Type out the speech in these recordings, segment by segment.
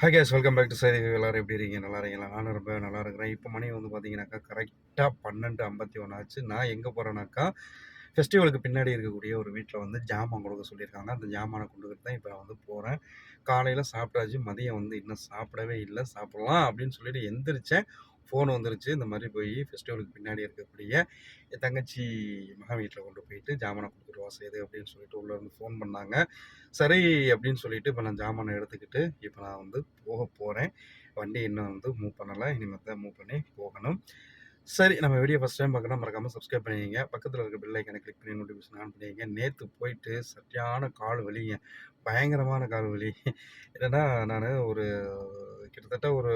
Hi guys welcome back to செய்தி எல்லாரும் எப்படி இருக்கீங்க? நல்லா இருக்கீங்களா? நானும் ரொம்ப நல்லா இருக்கிறேன். இப்போ மணி வந்து பார்த்தீங்கன்னாக்கா கரெக்டாக பன்னெண்டு ஐம்பத்தி ஒன்று ஆச்சு. நான் எங்கே போகிறேன்னாக்கா ஃபெஸ்டிவலுக்கு பின்னாடி இருக்கக்கூடிய ஒரு வீட்டில் வந்து ஜாமான் கொடுக்க சொல்லியிருக்காங்க. அந்த ஜாமானை கொண்டுக்கிட்டு தான் இப்போ நான் வந்து போகிறேன் காலையில் சாப்பிட்டாச்சு. மதியம் வந்து இன்னும் சாப்பிடவே இல்லை. சாப்பிட்லாம் அப்படின்னு சொல்லிட்டு எந்திரிச்சேன். ஃபோன் வந்துருச்சு. இந்த மாதிரி போய் ஃபெஸ்டிவலுக்கு பின்னாடி இருக்கக்கூடிய என் தங்கச்சி மகா வீட்டில் கொண்டு போயிட்டு ஜாமானை கொடுத்துட்டு வா செய்து அப்படின்னு சொல்லிட்டு உள்ளே வந்து ஃபோன் பண்ணாங்க. சரி அப்படின்னு சொல்லிட்டு இப்போ நான் ஜாமானை எடுத்துக்கிட்டு இப்போ நான் வந்து போக போகிறேன் வண்டி இன்னும் வந்து மூவ் பண்ணலை. இனிமேல் தான் மூவ் பண்ணி போகணும். சரி நம்ம வீடியோ ஃபஸ்ட் டைம் பார்க்கணும் மறக்காமல் சப்ஸ்கிரைப் பண்ணிக்கங்க பக்கத்தில் இருக்க பெல் ஐக்கனை கிளிக் பண்ணி நோட்டிஃபிகேஷன் ஆன் பண்ணிக்கங்க நேற்று போயிட்டு சரியான கால் வலிங்க பயங்கரமான கால் வலி. என்னென்னா நான் ஒரு கிட்டத்தட்ட ஒரு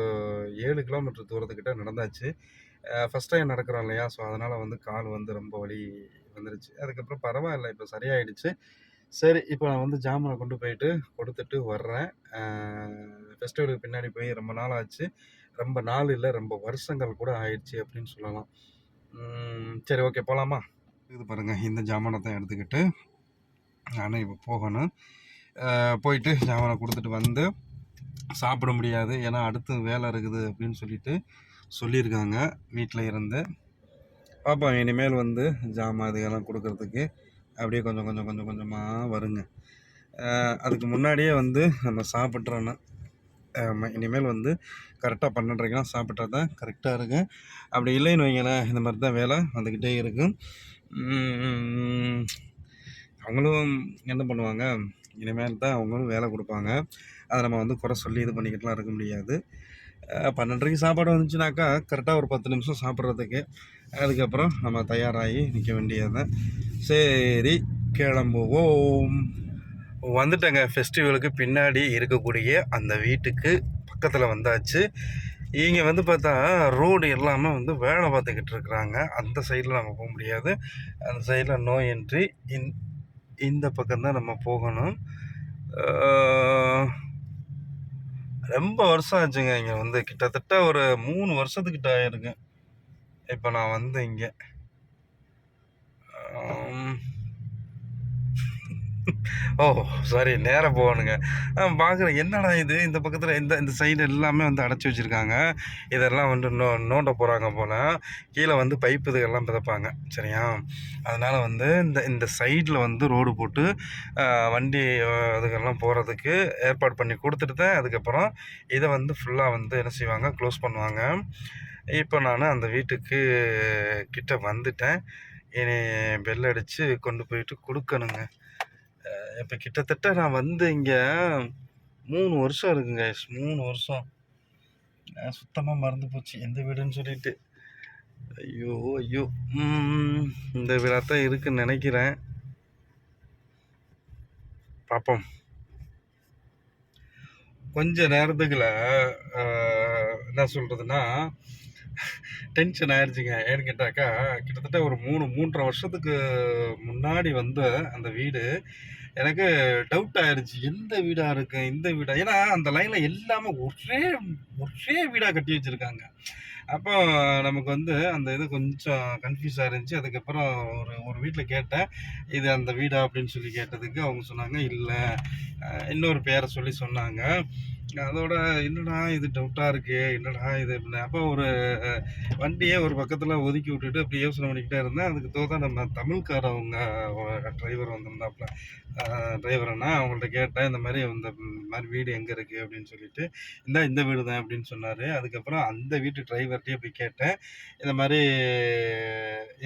ஏழு கிலோமீட்டர் தூரத்துக்கிட்ட நடந்தாச்சு. ஃபஸ்ட் டைம் நடக்கிறோம் இல்லையா? ஸோ அதனால் வந்து கால் வந்து ரொம்ப வலி வந்துருச்சு. அதுக்கப்புறம் பரவாயில்ல இப்போ சரியாயிடுச்சு. சரி இப்போ நான் வந்து ஜாமானை கொண்டு போயிட்டு கொடுத்துட்டு வர்றேன். ஃபெஸ்டிவலுக்கு பின்னாடி போய் ரொம்ப நாள் ஆச்சு. ரொம்ப நாள் இல்லை ரொம்ப வருஷங்கள் கூட ஆயிடுச்சு அப்படின்னு சொல்லலாம். சரி ஓகே போகலாமா இது பாருங்கள் இந்த ஜாமானை தான் எடுத்துக்கிட்டு நானும் இப்போ போகணும். போயிட்டு ஜாமானை கொடுத்துட்டு வந்து சாப்பிட முடியாது. ஏன்னா அடுத்து வேலை இருக்குது அப்படின்னு சொல்லிட்டு சொல்லியிருக்காங்க வீட்டில் இருந்து. பார்ப்போம் இனிமேல் வந்து ஜாமான் இதுக்கெல்லாம் கொடுக்கறதுக்கு அப்படியே கொஞ்சம் கொஞ்சம் கொஞ்சம் கொஞ்சமாக வருங்க. அதுக்கு முன்னாடியே வந்து நம்ம சாப்பிட்றோன்னா இனிமேல் வந்து கரெக்டாக பன்னெண்டரைக்கெலாம் சாப்பிட்டா தான் கரெக்டாக இருக்கும். அப்படி இல்லைன்னு வைங்களேன் இந்த மாதிரி தான் வேலை வந்துக்கிட்டே இருக்கும். அவங்களும் என்ன பண்ணுவாங்க இனிமேல் தான் அவங்களும் வேலை கொடுப்பாங்க. அதை நம்ம வந்து குறை சொல்லி இது பண்ணிக்கிட்டுலாம் இருக்க முடியாது. பன்னெண்டரைக்கு சாப்பாடு வந்துச்சுனாக்கா கரெக்டாக ஒரு பத்து நிமிஷம் சாப்பிட்றதுக்கு அதுக்கப்புறம் நம்ம தயாராகி நிற்க வேண்டியது சரி கிளம்புவோம். வந்துட்டேங்க. ஃபெஸ்டிவலுக்கு பின்னாடி இருக்கக்கூடிய அந்த வீட்டுக்கு பக்கத்தில் வந்தாச்சு. இங்கே வந்து பார்த்தா ரோடு எல்லாமே வந்து வேலை பார்த்துக்கிட்டு இருக்கிறாங்க. அந்த சைடில் நம்ம போக முடியாது. அந்த சைடில் நோ என்ட்ரி இந் இந்த பக்கம்தான் நம்ம போகணும். ரொம்ப வருஷம் ஆச்சுங்க இங்கே வந்து. கிட்டத்தட்ட ஒரு மூணு வருஷத்துக்கிட்ட ஆயிருங்க. இப்போ நான் வந்து இங்கே. ஓ சாரி நேராக போகணுங்க. பார்க்குறேன் என்னடா இது? இந்த பக்கத்தில் இந்த இந்த சைடு எல்லாமே வந்து அடைச்சி வச்சுருக்காங்க. இதெல்லாம் வந்து நோ நோண்ட போகிறாங்க போல். கீழே வந்து பைப்பு இதுகெல்லாம் பிதப்பாங்க. சரியா? அதனால் வந்து இந்த இந்த சைடில் வந்து ரோடு போட்டு வண்டி அதுக்கெல்லாம் போகிறதுக்கு ஏற்பாடு பண்ணி கொடுத்துட்டு தான் அதுக்கப்புறம் இதை வந்து ஃபுல்லாக வந்து என்ன செய்வாங்க? க்ளோஸ் பண்ணுவாங்க. இப்போ நான் அந்த வீட்டுக்கு கிட்ட வந்துட்டேன். இனி பெல் அடித்து கொண்டு போயிட்டு கொடுக்கணுங்க. இப்போ கிட்டத்தட்ட நான் வந்து இங்கே மூணு வருஷம் இருக்குங்க மூணு வருஷம். சுத்தமாக மறந்து போச்சு எந்த வீடுன்னு சொல்லிட்டு. ஐயோ ஐயோ. இந்த வீடாக தான் இருக்குன்னு நினைக்கிறேன். பார்ப்போம் கொஞ்ச நேரத்துக்குள்ள என்ன சொல்கிறதுன்னா டென்ஷன் ஆயிடுச்சுங்க ஏன்னு கேட்டாக்கா கிட்டத்தட்ட ஒரு மூணு மூன்றரை வருஷத்துக்கு முன்னாடி வந்த அந்த வீடு எனக்கு டவுட் ஆயிருச்சு. எந்த வீடா இருக்கு? இந்த வீடா? ஏன்னா அந்த லைன்ல எல்லாமே ஒரே ஒரே வீடா கட்டி வச்சிருக்காங்க. அப்போ நமக்கு வந்து அந்த இது கொஞ்சம் கன்ஃபியூஸாக இருந்துச்சு அதுக்கப்புறம் ஒரு ஒரு வீட்டில் கேட்டேன். இது அந்த வீடா? அப்படின்னு சொல்லி கேட்டதுக்கு அவங்க சொன்னாங்க இல்லை. இன்னொரு பேரை சொல்லி சொன்னாங்க. அதோட என்னடா இது டவுட்டாக இருக்கு? என்னடா இது அப்படின்னு. அப்போ ஒரு வண்டியை ஒரு பக்கத்தில் ஒதுக்கி விட்டுட்டு அப்படி யோசனை பண்ணிக்கிட்டே இருந்தேன். அதுக்கு தோதா நம்ம தமிழ்காரவங்க டிரைவர் வந்திருந்தாப்புல. டிரைவர்னா அவங்கள்ட்ட கேட்டேன் இந்த மாதிரி இந்த மாதிரி வீடு எங்கே இருக்குது அப்படின்னு சொல்லிட்டு. இந்த இந்த வீடு தான் அப்படின்னு சொன்னார். அதுக்கப்புறம் அந்த வீட்டு டிரைவர்கிட்டயே அப்படி கேட்டேன். இந்த மாதிரி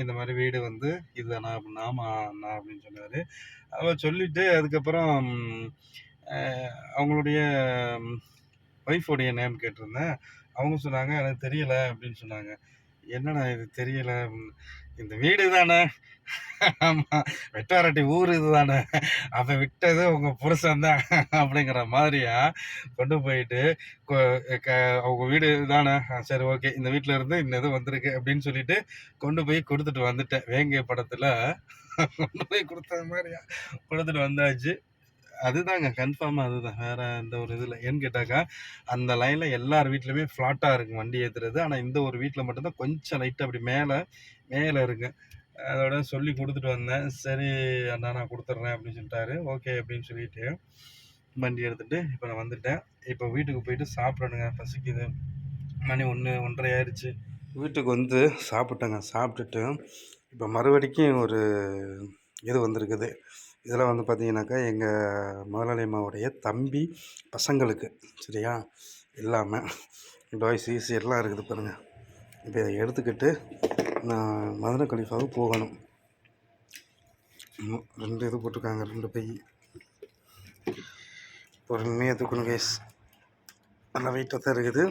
இந்த மாதிரி வீடு வந்து இதுதானா? அப்படின்னா ஆமாம் அண்ணா அப்படின்னு சொன்னார். அவர் சொல்லிட்டு அதுக்கப்புறம் அவங்களுடைய ஒய்ஃபோடைய நேம் கேட்டிருந்தேன். அவங்க சொன்னாங்க எனக்கு தெரியல அப்படின்னு சொன்னாங்க. என்னடா இது தெரியல? இந்த வீடு தானே? ஆமாம் வெட்டாரட்டி ஊர் இது தானே? அவன் விட்டது உங்கள் புருஷன் தான் அப்படிங்கிற மாதிரியா கொண்டு போயிட்டு க- அவங்க வீடு தானே? சரி ஓகே. இந்த வீட்டில் இருந்து இந்த இது வந்திருக்கு அப்படின்னு சொல்லிட்டு கொண்டு போய் கொடுத்துட்டு வந்துட்டேன். வேங்கை படத்தில் கொண்டு போய் கொடுத்த மாதிரியா? கொடுத்துட்டு வந்தாச்சு. அதுதாங்க கன்ஃபார்மாக அதுதான். வேற எந்த ஒரு இதில் ஏன்னு கேட்டாக்கா அந்த லைனில் எல்லார் வீட்லையுமே ஃப்ளாட்டாக இருக்கும் வண்டி ஏற்றுறது ஆனால் இந்த ஒரு வீட்டில் மட்டும்தான் கொஞ்சம் லைட்டாக அப்படி மேலே மேலே இருக்கு. அதோட சொல்லி கொடுத்துட்டு வந்தேன். சரி அண்ணா நான் கொடுத்துட்றேன் அப்படின்னு சொல்லிட்டாரு. ஓகே அப்படின்னு சொல்லிட்டு வண்டி எடுத்துகிட்டு இப்போ நான் வந்துட்டேன். இப்போ வீட்டுக்கு போயிட்டு சாப்பிடணுங்க. பசிக்குது. மணி ஒன்று ஒன்றரை ஆயிடுச்சு. வீட்டுக்கு வந்து சாப்பிட்டேங்க. சாப்பிட்டுட்டு இப்போ மறுபடிக்கும் ஒரு இது வந்திருக்குது. இதெல்லாம் வந்து பார்த்திங்கனாக்கா எங்கள் முதலாளி அம்மாவுடைய தம்பி பசங்களுக்கு சரியா? எல்லாமே டாய்ஸ் ஈஸி எல்லாம் இருக்குது பாருங்கள் இப்போ இதை எடுத்துக்கிட்டு நான் மதுரை கலிஃபாவுக்கு போகணும். ரெண்டு இது போட்டிருக்காங்க ரெண்டு பை. பொறுமையாக தூக்கணும் கேஸ் நல்லா வெயிட்டாக தான் இருக்குது.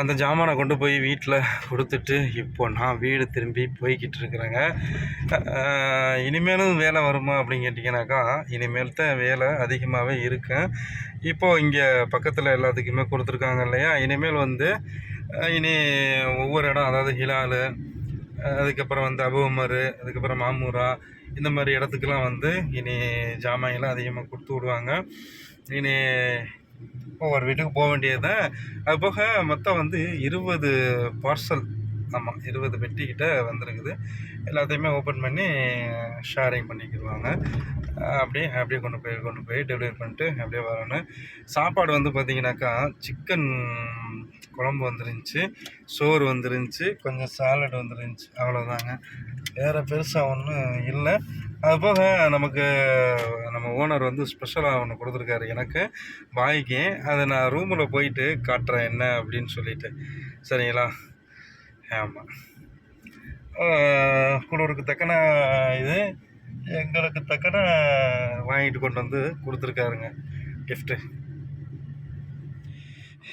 அந்த ஜாமானை கொண்டு போய் வீட்டில் கொடுத்துட்டு இப்போ நான் வீடு திரும்பி போய்கிட்டு இருக்கிறேங்க. இனிமேலும் வேலை வருமா அப்படின்னு கேட்டிங்கனாக்கா இனிமேல் தான் வேலை அதிகமாகவே இருக்கேன் இப்போது இங்கே பக்கத்தில் எல்லாத்துக்குமே கொடுத்துருக்காங்க இல்லையா? இனிமேல் வந்து இனி ஒவ்வொரு இடம் அதாவது ஹிலாலு அதுக்கப்புறம் வந்து அபுமர் அதுக்கப்புறம் மாமூரா இந்த மாதிரி இடத்துக்குலாம் வந்து இனி ஜாமான்லாம் அதிகமாக கொடுத்து விடுவாங்க. இனி ஒவ்வொரு வீட்டுக்கு போக வேண்டியது தான் அது போக மொத்தம் வந்து இருபது பார்சல் ஆமாம் இருபது பெட்டிக்கிட்ட வந்திருக்குது. எல்லாத்தையுமே ஓப்பன் பண்ணி ஷேரிங் பண்ணிக்கிடுவாங்க. அப்படியே அப்படியே கொண்டு போய் கொண்டு போய் டெலிவரி பண்ணிட்டு அப்படியே வரணும். சாப்பாடு வந்து பார்த்தீங்கன்னாக்கா சிக்கன் குழம்பு வந்துருந்துச்சு சோறு வந்துருந்துச்சு கொஞ்சம் சாலட் வந்துருந்துச்சு. அவ்வளோதாங்க வேறு பெருசாக ஒன்றும் இல்லை. அது போக நமக்கு நம்ம ஓனர் வந்து ஸ்பெஷலாக ஒன்று கொடுத்துருக்காரு எனக்கு. பாய்க்கு அதை நான் ரூமில் போயிட்டு காட்டுறேன் என்ன அப்படின்னு சொல்லிட்டு. சரிங்களா? ஆமாம் குளிருக்கு தக்கன இது எங்களுக்கு தக்கன வாங்கிட்டு கொண்டு வந்து கொடுத்துருக்காருங்க. கிஃப்ட்டு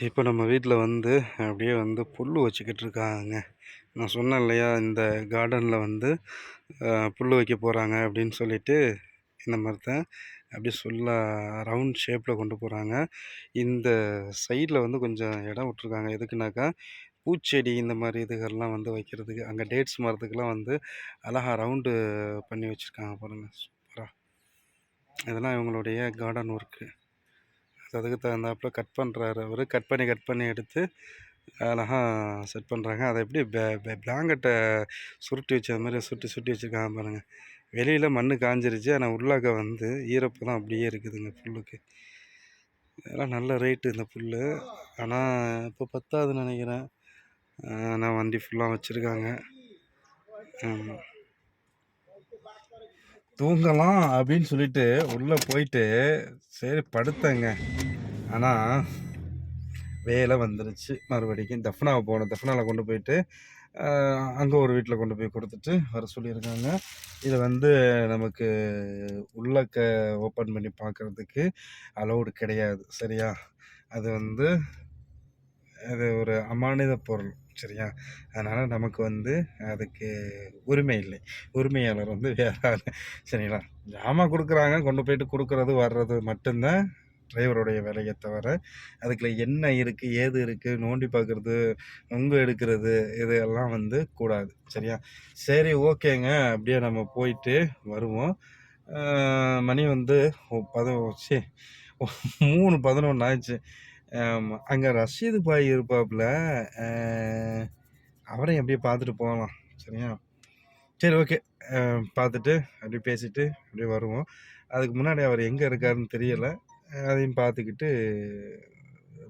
இப்போ நம்ம வீட்டில் வந்து அப்படியே வந்து புல் வச்சுக்கிட்டு இருக்காங்க. நான் சொன்னேன் இல்லையா இந்த கார்டனில் வந்து புல் வைக்க போகிறாங்க அப்படின்னு சொல்லிட்டு இந்த மாதிரி தான் அப்படியே சொல்ல ரவுண்ட் ஷேப்பில் கொண்டு போகிறாங்க இந்த சைடில் வந்து கொஞ்சம் இடம் விட்ருக்காங்க எதுக்குனாக்கா பூச்செடி இந்த மாதிரி இதுகள்லாம் வந்து வைக்கிறதுக்கு அங்கே டேட்ஸ் மரத்துக்கெலாம் வந்து அழகா ரவுண்டு பண்ணி வச்சுருக்காங்க பாருங்கள் சூப்பராக இதெல்லாம் இவங்களுடைய கார்டன் ஒர்க்கு அதுக்கு தகுந்தாப்புல கட் பண்ணுறாரு அவர். கட் பண்ணி கட் பண்ணி எடுத்து அழகாக செட் பண்ணுறாங்க அதை எப்படி பிளாங்கெட்டை சுருட்டி வச்ச மாதிரி சுருட்டி சுருட்டி வச்சுருக்காங்க பாருங்கள் வெளியில் மண் காஞ்சிருச்சு. ஆனால் உள்ளாக்க வந்து ஈரப்பதம் அப்படியே இருக்குதுங்க புல்லுக்கு. இதெல்லாம் நல்ல ரேட்டு இந்த புல் ஆனால் இப்போ பத்தாதுன்னு நினைக்கிறேன். ஆனால் வண்டி ஃபுல்லாக வச்சுருக்காங்க. ஆமாம் தூங்கலாம் அப்படின்னு சொல்லிட்டு உள்ளே போயிட்டு சரி படுத்தேங்க. ஆனால் வேலை வந்துருச்சு. மறுபடிக்கும் தஃப்னாவை போனோம். தஃப்னாவில் கொண்டு போயிட்டு அங்கே ஒரு வீட்டில் கொண்டு போய் கொடுத்துட்டு வர சொல்லியிருக்காங்க. இதை வந்து நமக்கு உள்ளக்க ஓப்பன் பண்ணி பார்க்குறதுக்கு அலௌடு கிடையாது. சரியா? அது வந்து அது ஒரு அமானித பொருள். சரியா? அதனால் நமக்கு வந்து அதுக்கு உரிமை இல்லை. உரிமையாளர் வந்து வேற சரிங்களா? ஜாமான் கொடுக்குறாங்க. கொண்டு போயிட்டு கொடுக்குறது வர்றது மட்டும்தான். டிரைவருடைய வேலையை தவிர அதுக்குள்ள என்ன இருக்குது ஏது இருக்குது நோண்டி பார்க்குறது நொங்கு எடுக்கிறது இது எல்லாம் வந்து கூடாது சரியா? சரி ஓகேங்க. அப்படியே நம்ம போயிட்டு வருவோம். மணி வந்து ஒ- பத சே மூணு பதினொன்று ஆச்சு ஆமாம் அங்கே ரஷீது பாய் இருப்பாப்புல. அவரையும் அப்படியே பார்த்துட்டு போகலாம் சரியா? சரி ஓகே. பார்த்துட்டு அப்படியே பேசிட்டு அப்படியே வருவோம். அதுக்கு முன்னாடி அவர் எங்கே இருக்காருன்னு தெரியலை. அதையும் பார்த்துக்கிட்டு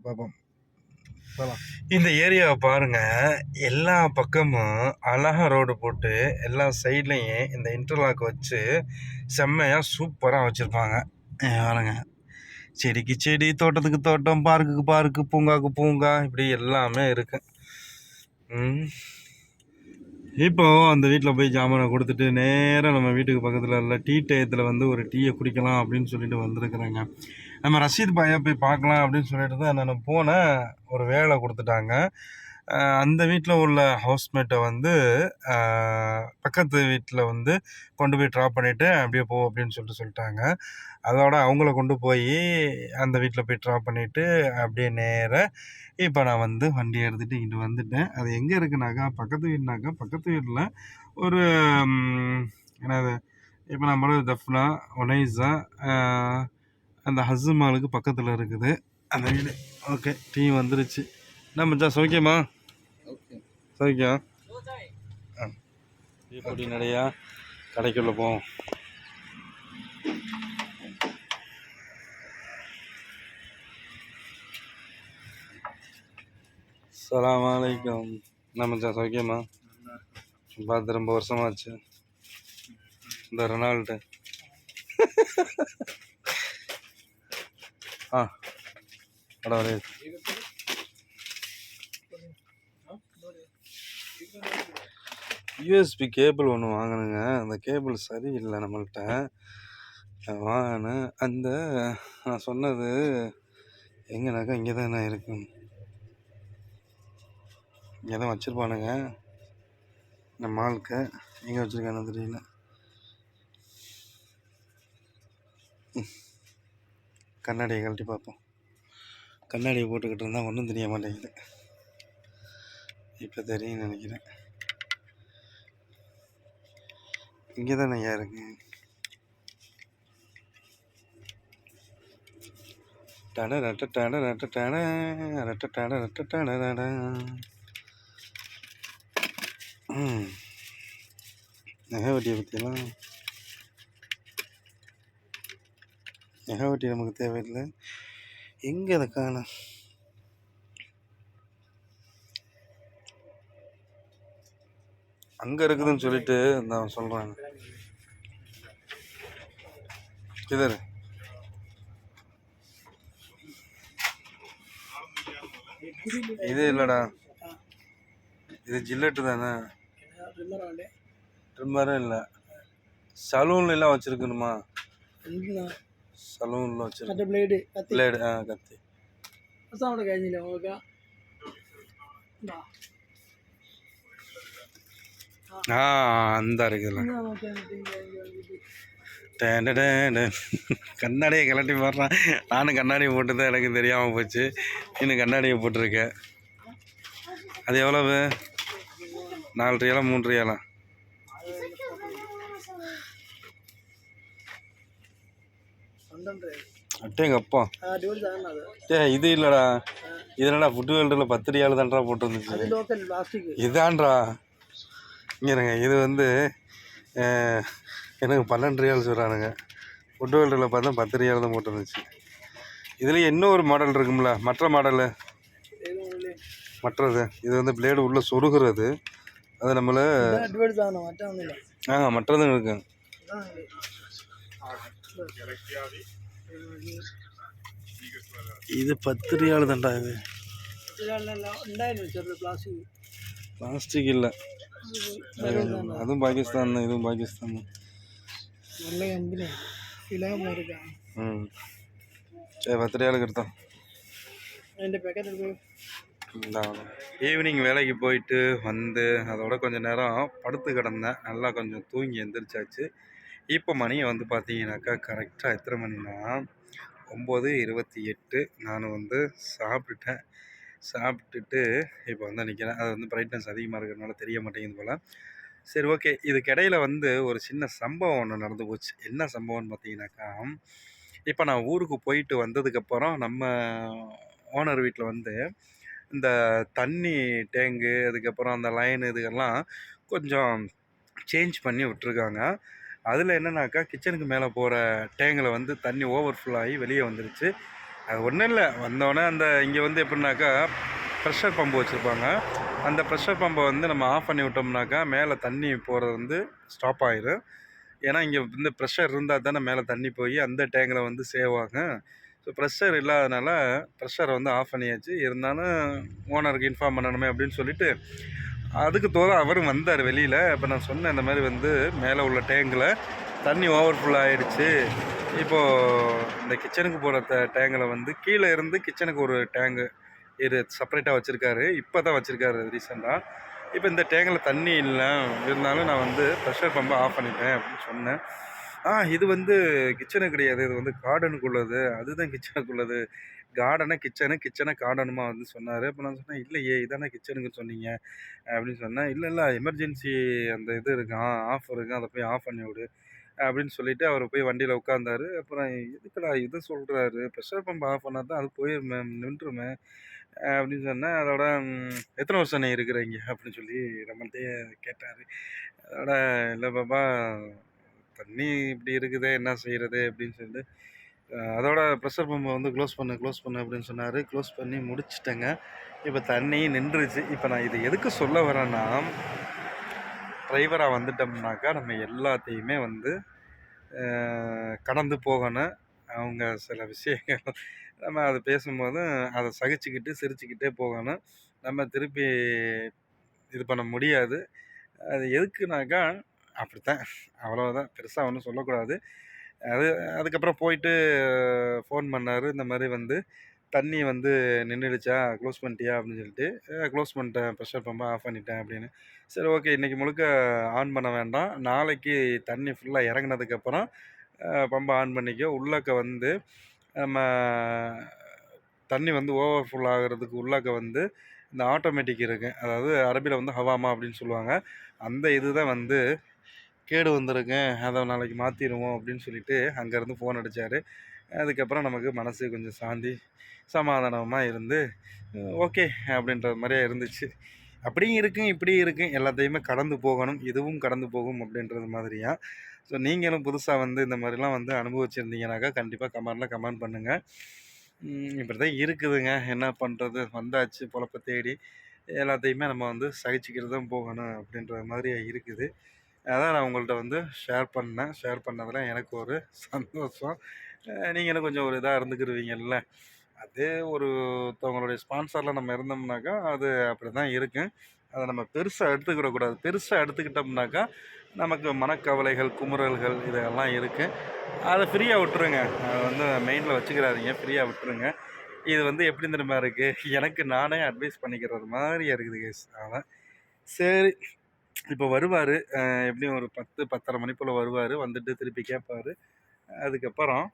பார்ப்போம். இந்த ஏரியாவை பாருங்க எல்லா பக்கமும் அழகா ரோடு போட்டு எல்லா சைட்லேயும் இந்த இன்டர்லாக் வச்சு செம்மையாக சூப்பராக வச்சுருப்பாங்க. பாருங்க. செடிக்கு செடி தோட்டத்துக்கு தோட்டம் பார்க்குக்கு பார்க்கு பூங்காக்கு பூங்கா இப்படி எல்லாமே இருக்கு. இப்போ அந்த வீட்டில் போய் ஜாமானை கொடுத்துட்டு நேராக நம்ம வீட்டுக்கு பக்கத்தில் உள்ள டீ டயத்தில் வந்து ஒரு டீயை குடிக்கலாம் அப்படின்னு சொல்லிட்டு வந்திருக்கிறேங்க. நம்ம ரஷீத் பாயை போய் பார்க்கலாம் அப்படின்னு சொல்லிட்டு தான் நான் போனேன். ஒரு வேலை கொடுத்துட்டாங்க. அந்த வீட்டில் உள்ள ஹவுஸ்மேட்டை வந்து பக்கத்து வீட்டில் வந்து கொண்டு போய் ட்ராப் பண்ணிவிட்டு அப்படியே போ அப்படின்னு சொல்லிட்டு சொல்லிட்டாங்க. அதோட அவங்கள கொண்டு போய் அந்த வீட்டில் போய் ட்ராப் பண்ணிவிட்டு அப்படியே நேராக இப்போ நான் வந்து வண்டி எடுத்துகிட்டு இங்கிட்டு வந்துட்டேன். அது எங்கே இருக்குனாக்கா பக்கத்து வீடுனாக்கா பக்கத்து வீட்டில் ஒரு என்னது இப்போ நம்ம தஃப்னா ஒனைசா அந்த ஹஸ்ஸு மாலுக்கு பக்கத்தில் இருக்குது. அந்த வீடு. ஓகே டீ வந்துருச்சு. என்ன மச்சா சௌக்கியமா? சௌக்கியம். ஆ. எப்படி நிறையா கடைக்குள்ளே போவோம். சலாம் வலைக்கம் நம்ம சௌக்கியமா? பார்த்து ரொம்ப வருஷமாச்சு. இந்த ரெனால்ட்டு ஆ. பரவாயில்ல யூஎஸ்பி கேபிள் ஒன்று வாங்கினுங்க. அந்த கேபிள் சரியில்லை நம்மள்ட்ட. வாங்கினேன் அந்த நான் சொன்னது எங்கேனாக்கா இங்கே தான் நான் இருக்கு இங்கே தான் வச்சுருப்பானுங்க. இந்த மாலுக்கு எங்கே வச்சுருக்கானு தெரியல. கண்ணாடியை கழட்டி பார்ப்போம் கண்ணாடியை போட்டுக்கிட்டு இருந்தால் ஒன்றும் தெரிய மாட்டேங்குது இப்போ தெரியும் நினைக்கிறேன் இங்கே தானே ஐயா இருக்கு டட ரட்ட டட ரட்ட டட ரட்ட டட ரட்ட டட ரட. நகை வட்டியை பற்றியெல்லாம் நெகவட்டி நமக்கு தேவையில்லை. எங்கே அதை காணும்? அங்கே இருக்குதுன்னு சொல்லிட்டு நான் சொல்கிறாங்க கிதர் இது இல்லைடா. இது ஜில்லெட்டு தானே? ட்ரிம்மரும் இல்லை. சலூன்ல எல்லாம் சலூனில் வச்சுருக்கேன். அந்த பிளேடு கத்தி. பிளேடு ஆ கத்தி. அசாவோட கழிஞ்சில உங்களுக்கு ஆ அந்த கண்ணாடியை கிளட்டி போடுறான். நானும் கண்ணாடியை போட்டு தான் எனக்கு தெரியாமல் போச்சு. இன்னும் கண்ணாடியை போட்டிருக்கேன். அது எவ்வளவு? நாலு ரியாலா மூன்று ரியாலா? அட்டேங்கப்பா. ஏ இது இல்லடா. இதனடா ஃபுட் வேல்டில் பத்திரியால் தான்டா போட்டிருந்துச்சு. இதான்றா இங்கேருங்க இது வந்து எனக்கு பன்னெண்டு ரியால் சொல்கிறானுங்க ஃபுட் வேல்டில் பார்த்தா பத்து ரியால் தான் போட்டிருந்துச்சு. இதில் இன்னும் ஒரு மாடல் இருக்கும்ல மற்ற மாடலு மற்றது. இது வந்து பிளேடு உள்ளே சொருகிறது. அது நம்மள ஆ மற்றதும் இருக்குங்க ഇതാണ് இது பத்து ரியால் தான்டா இது ഇതിലെല്ലാം ഉണ്ടായിരുന്നു ചെറിയ പ്ലാസ്റ്റിക് பிளாஸ்டிக் இல்லை அதுவும் பாகிஸ்தான் தான் இதுவும் பாகிஸ்தான் தான் നല്ല കമ്പനി ഫിലാമോർക്കാണ് ம் சரி பத்து ரியாலுக்கு எடுத்தோம் അതിൻ്റെ പാക്കറ്റ് എടുക്കും ஈவினிங் வேலைக்கு போயிட்டு வந்து அதோட கொஞ்ச நேரம் படுத்து கிடந்தேன் நல்லா கொஞ்சம் தூங்கி எந்திரிச்சாச்சு இப்போ மணி வந்து பார்த்தீங்கன்னாக்கா கரெக்டாக எத்தனை மணினா ஒம்பது இருபத்தி எட்டு நான் வந்து சாப்பிட்டுட்டேன். சாப்பிட்டுட்டு இப்போ வந்து நிற்கிறேன் அது வந்து பிரைட்னஸ் அதிகமாக இருக்கிறதுனால தெரிய மாட்டேங்குது போல். சரி ஓகே இதுக்கிடையில் வந்து ஒரு சின்ன சம்பவம் ஒன்று நடந்து போச்சு. என்ன சம்பவம்னு பார்த்தீங்கன்னாக்கா இப்போ நான் ஊருக்கு போயிட்டு வந்ததுக்கப்புறம் நம்ம ஓனர் வீட்டில் வந்து இந்த தண்ணி டேங்கு அதுக்கப்புறம் அந்த லைன் இதுக்கெல்லாம் கொஞ்சம் சேஞ்ச் பண்ணி விட்டுருக்காங்க. அதில் என்னன்னாக்கா கிச்சனுக்கு மேலே போகிற டேங்கில் வந்து தண்ணி ஓவர்ஃபுல்லாகி வெளியே வந்துருச்சு. அது ஒன்றும் இல்லை. வந்தோடனே அந்த இங்கே வந்து எப்படின்னாக்கா ப்ரெஷர் பம்பு வச்சுருப்பாங்க. அந்த ப்ரெஷர் பம்பை வந்து நம்ம ஆஃப் பண்ணி விட்டோம்னாக்கா மேலே தண்ணி போகிறது வந்து ஸ்டாப் ஆயிரும். ஏன்னா இங்கே வந்து ப்ரெஷர் இருந்தால் தானே மேலே தண்ணி போய் அந்த டேங்கில் வந்து சேவ் ஆகும். ஸோ ப்ரெஷர் இல்லாதனால ப்ரெஷரை வந்து ஆஃப் பண்ணியாச்சு. இருந்தாலும் ஓனருக்கு இன்ஃபார்ம் பண்ணணுமே அப்படின்னு சொல்லிட்டு அதுக்கு தோற அவரும் வந்தார் வெளியில். இப்போ நான் சொன்னேன் இந்த மாதிரி வந்து மேலே உள்ள டேங்கில் தண்ணி ஓவர்ஃபுல் ஆகிடுச்சு இப்போது இந்த கிச்சனுக்கு போகிற த டேங்கில் வந்து கீழே இருந்து கிச்சனுக்கு ஒரு டேங்கு இது செப்பரேட்டாக வச்சுருக்காரு. இப்போ தான் வச்சுருக்காரு ரீசெண்டாக இப்போ இந்த டேங்கில் தண்ணி இல்லை. இருந்தாலும் நான் வந்து ப்ரெஷர் பம்பை ஆஃப் பண்ணிட்டேன் அப்படின்னு சொன்னேன். ஆ இது வந்து கிச்சனு கிடையாது. இது வந்து கார்டனுக்குள்ளது அதுதான் கிச்சனுக்குள்ளது கார்டனை கிச்சனு கிச்சனை கார்டனுமா வந்து சொன்னார். அப்போ நான் சொன்னேன் இல்லையே இதானே கிச்சனுக்கு சொன்னீங்க. அப்படின்னு சொன்னேன். இல்லை இல்லை எமர்ஜென்சி அந்த இது இருக்கான் ஆஃப் இருக்கான் அதை போய் ஆஃப் பண்ணி விடு. அப்படின்னு சொல்லிட்டு அவர் போய் வண்டியில் உட்காந்தாரு அப்புறம் எதுக்குடா இதை சொல்கிறாரு ப்ரெஷர் பம்ப் ஆஃப் பண்ணால் தான் அது போயிருமே நின்றுமே. அப்படின்னு சொன்னேன். அதோட எத்தனை வருஷம் நீ இருக்கிறீங்க அப்படின்னு சொல்லி நம்மள்கிட்டயே கேட்டார். அதோட இல்லை பாபா தண்ணி இப்படி இருக்குதே என்ன செய்கிறது அப்படின்னு சொல்லிட்டு அதோட ப்ரெஷர் பம்பை வந்து க்ளோஸ் பண்ணு, க்ளோஸ் பண்ணு அப்படின்னு சொன்னார் க்ளோஸ் பண்ணி முடிச்சிட்டேங்க இப்போ தண்ணி நின்றுச்சு. இப்போ நான் இது எதுக்கு சொல்ல வரேன்னா, டிரைவராக வந்துட்டோம்னாக்கா, நம்ம எல்லாத்தையுமே வந்து கடந்து போகணும். அவங்க சில விஷயங்கள் நம்ம அதை பேசும்போது, அதை சகிச்சுக்கிட்டு, சிரிச்சுக்கிட்டே போகணும். நம்ம திருப்பி இது பண்ண முடியாது. அது எதுக்குனாக்கா, அப்படித்தான். அவ்வளோதான் பெருசாக ஒன்றும் சொல்லக்கூடாது. அது அதுக்கப்புறம் போயிட்டு ஃபோன் பண்ணாரு. இந்த மாதிரி வந்து, "தண்ணி வந்து நின்றுடுச்சா க்ளோஸ் பண்ணிட்டியா?" அப்படின்னு சொல்லிட்டு. க்ளோஸ் பண்ணிட்டேன். ப்ரெஷர் பம்பை ஆஃப் பண்ணிட்டேன்" அப்படின்னு. சரி ஓகே. இன்றைக்கி முழுக்க ஆன் பண்ண வேண்டாம். நாளைக்கு தண்ணி ஃபுல்லாக இறங்குனதுக்கப்புறம் பம்பை ஆன் பண்ணிக்கோ. உள்ளக்க வந்து நம்ம தண்ணி வந்து ஓவர் ஃபுல் ஆகிறதுக்கு உள்ளாக்க வந்து இந்த ஆட்டோமேட்டிக் இருக்குது அதாவது அரபியில் வந்து ஹவாமா அப்படின்னு சொல்லுவாங்க. அந்த இது தான் வந்து கேடு வந்திருக்கு. அதை நாளைக்கு மாற்றிடுவோம் அப்படின்னு சொல்லிட்டு அங்கேருந்து ஃபோன் அடித்தார் அதுக்கப்புறம் நமக்கு மனசு கொஞ்சம் சாந்தி, சமாதானமாக இருந்து, ஓகே அப்படின்ற மாதிரியே இருந்துச்சு. அப்படியும் இருக்கும் இப்படியும் இருக்கும் எல்லாத்தையுமே கடந்து போகணும். இதுவும் கடந்து போகும் அப்படின்றது மாதிரியா. ஸோ நீங்களும் புதுசாக வந்து இந்த மாதிரிலாம் வந்து அனுபவிச்சிருந்தீங்கனாக்கா, கண்டிப்பாக கமெண்டில் கமெண்ட் பண்ணுங்கள் இப்படி தான் இருக்குதுங்க. என்ன பண்ணுறது வந்தாச்சு பொழப்ப தேடி. எல்லாத்தையுமே நம்ம வந்து சகிச்சுக்கிட்டு தான் போகணும் அப்படின்ற மாதிரி இருக்குது. அதான் நான் உங்கள்கிட்ட வந்து ஷேர் பண்ணேன். ஷேர் பண்ணதில் எனக்கு ஒரு சந்தோஷம். நீங்களும் கொஞ்சம் ஒரு இதாக இருந்துக்கிடுவீங்கல்ல அதே ஒருத்தவங்களுடைய ஸ்பான்சரில் நம்ம இருந்தோம்னாக்கா, அது அப்படிதான் இருக்கும். அதை நம்ம பெருசாக எடுத்துக்கிடக்கூடாது பெருசாக எடுத்துக்கிட்டோம்னாக்கா, நமக்கு மனக்கவலைகள், குமுறல்கள் இதெல்லாம் இருக்குது அதை ஃப்ரீயாக விட்டுருங்க. அதை வந்து மெயினில் வச்சுக்கிறாதீங்க. ஃப்ரீயாக விட்டுருங்க. இது வந்து எப்படி தெரியுமா இருக்குது எனக்கு நானே அட்வைஸ் பண்ணிக்கிற மாதிரி இருக்குது கேஸ் அதான். சரி. இப்போ வருவார் எப்படியும் ஒரு பத்து பத்தரை மணி போல் வருவார் வந்துட்டு திருப்பி கேட்பார் அதுக்கப்புறம்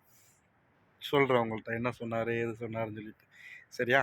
சொல்கிறேன் உங்கள்கிட்ட என்ன சொன்னார் ஏது சொன்னார்னு சொல்லிட்டு. சரியா?